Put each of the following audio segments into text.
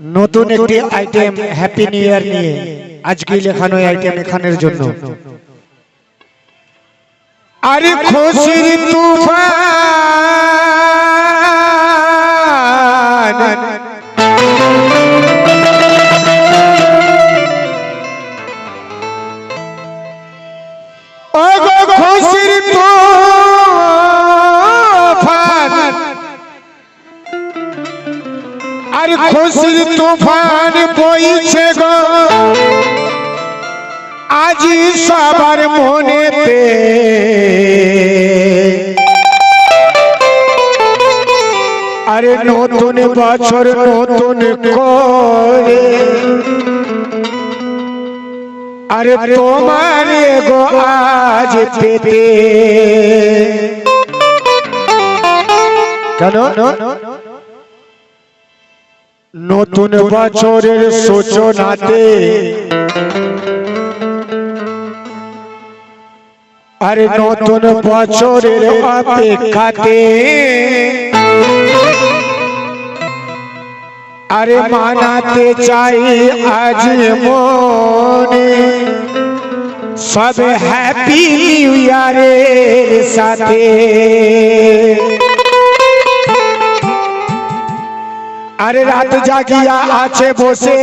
নতুন একটি item happy new year নিয়ে আজকে লেখানো আইটেম এখানের জন্য। আরে খুশির তুফান। খুশির তুফান বইছে গো। আজি সবার মনেতে আরে নতুন বছর নতুন করে। আরে তোমার গো আজ পেতে। কেন? নতুন বছরের সূচনাতে। আরে নতুন বছরের অপেক্ষাতে। আরে মানাতে চাই আজ মনে। সব হ্যাপি নিউ ইয়ারের সাথে। আরে রাত জাগিয়া আছে বসে।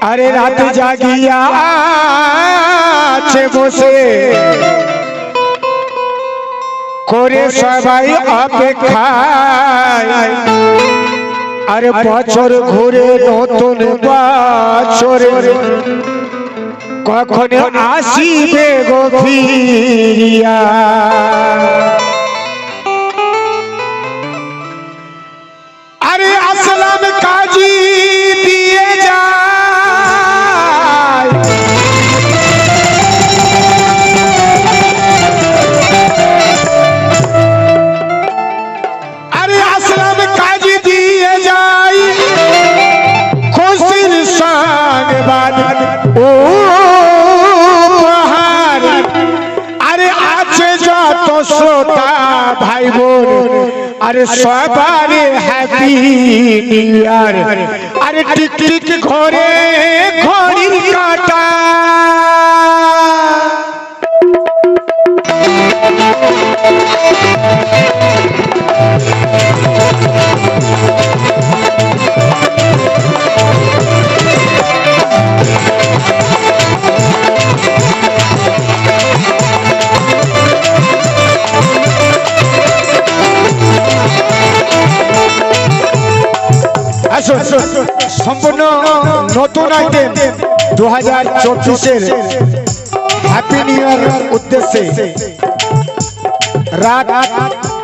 আরে রাত জাগিয়া আছে বসে। করে সবাই অপেক্ষায়। আরে বছর ঘুরে নতুন বছর। কখন আসিবে গো ফিরিয়া। শ্রোতা ভাই বোন আরে সবার হ্যাপি নিউ ইয়ার আরে টিক টিক ঘরে ঘড়ির কাটা। সম্পূর্ণ নতুন আইটেম দু হাজার চব্বিশের হ্যাপি নিউ ইয়ার উদ্দেশ্যে। রাত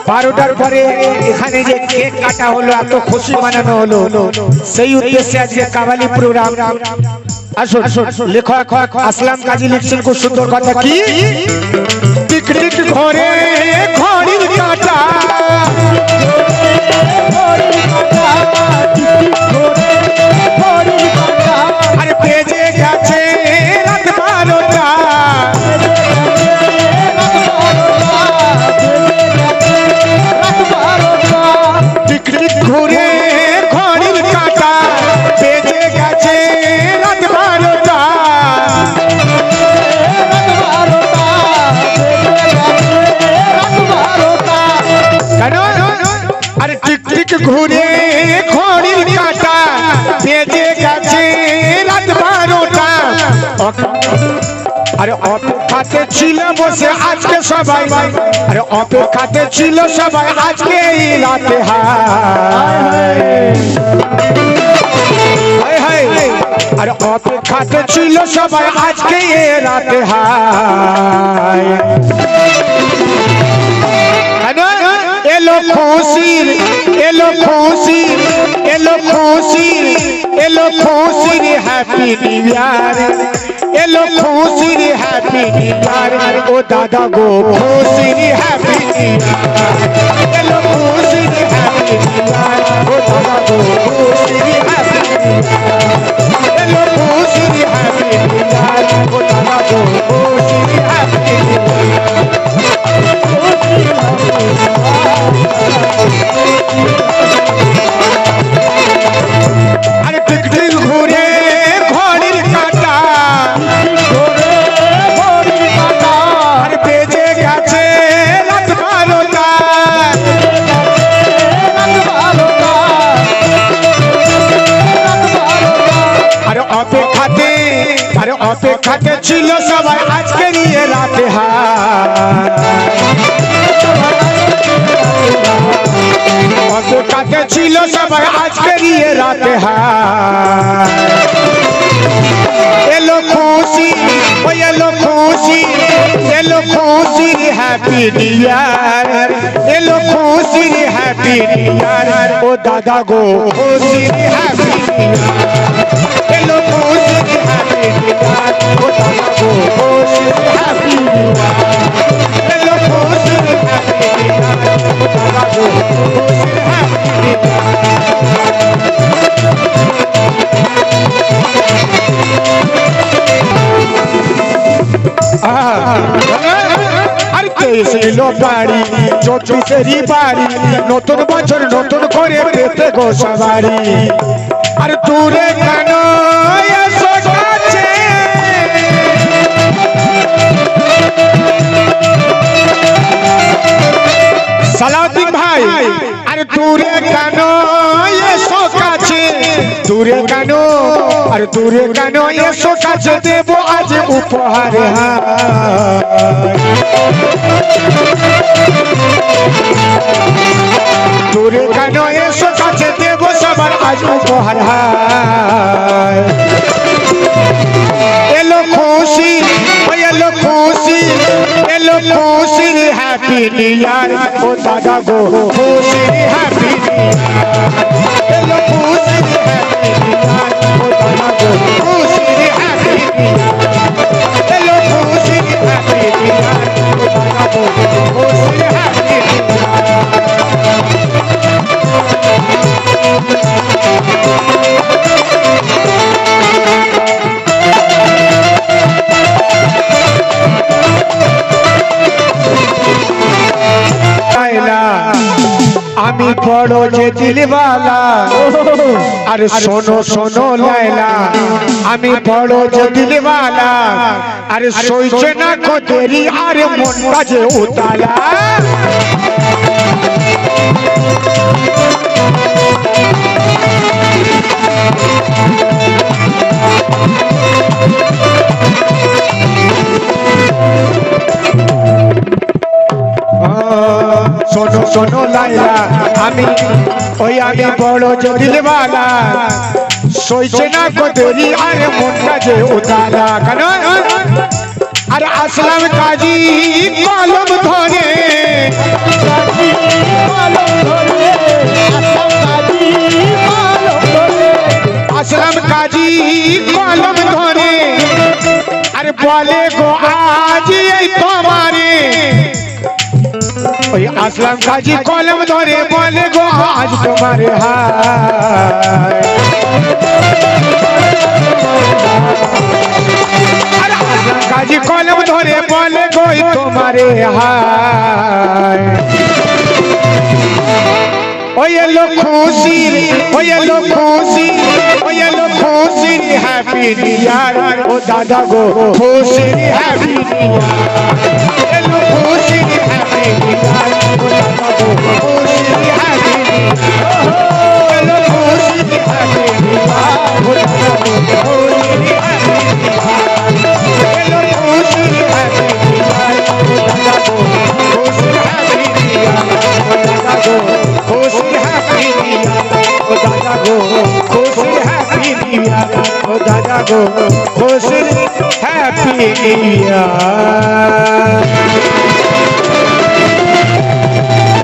বারোটার পরে এখানে যে কেক কাটা হলো, এত খুশি মানানো হলো, সেই উদ্দেশ্যে আজকে কাবালি প্রোগ্রাম আসুন লেখক আসলাম কাজী লিখছেন খুব সুন্দর কথা কি? পিকনিক ঘরে ঘড়ির কাটা। আরে আরে অপেক্ষাতে ছিল বসে আজকে সবাই আরে অপেক্ষাতে ছিল সবাই আজকে এই আরে অপেক্ষাতে ছিল সবাই আজকে এ রাতে হায়। হ্যাপি নিউ ইয়ার এলো খুশির হ্যাপি নিউ ইয়ার ও দাদা গো খুশির হ্যাপি নিউ ইয়ার অপেক্ষাতে ছিল সবাই আজকে নিয়ে রাতে হাত। অপেক্ষাতে ছিল সবাই আজকে নিয়ে রাতে হাত। এলো খুশি ও এলো খুশি এলো খুশি হ্যাপি নিয়ার এলো খুশি হ্যাপি নিয়ার ও দাদা গো, খুশি হ্যাপি এলো এলো বাড়ি? চব্বিশেরই বাড়ি নতুন বছর নতুন করে পেতে গো সবারি আর দূরে কেন সালাউদ্দিন ভাই। আরে দূরে কেন? এসো কাছে। দূরে কেন? আর দূরে কেন? এসো কাছে। দেবো আজ উপহার দূরে কেন? এসো কাছে। দেবো সবার আজ উপহার হায় এলো খুশি এলো খুশি এলো খুশি। নিয়ার ও দাদা গো। খুশি হ্যাপি খুশি হ্যাপি নিয়ার বড় যে দিলওয়ালা। আর শোনো শোনো লাইলা আমি বড় যে দিলওয়ালা। আর সইছে না কো দেরি, আর মনটা যে উতালা। আমি, ওই আমি বড় জটিলবালা সইছে না কদরি দেরি, আর মনটা যে উতারা কেন? আর আসলাম কাজী কলম ধরে। আসলাম ওই আসলাম কাজী কলম ধরে বলে গো আজ তোমারে হায় আর আসলাম কাজী কলম ধরে বলে গো এই তোমারে হায় ওই এলো খুশি ওই এলো খুশি ওই এলো খুশি হ্যাপি নিয়ার ও দাদা গো খুশি হ্যাপি নিয়ার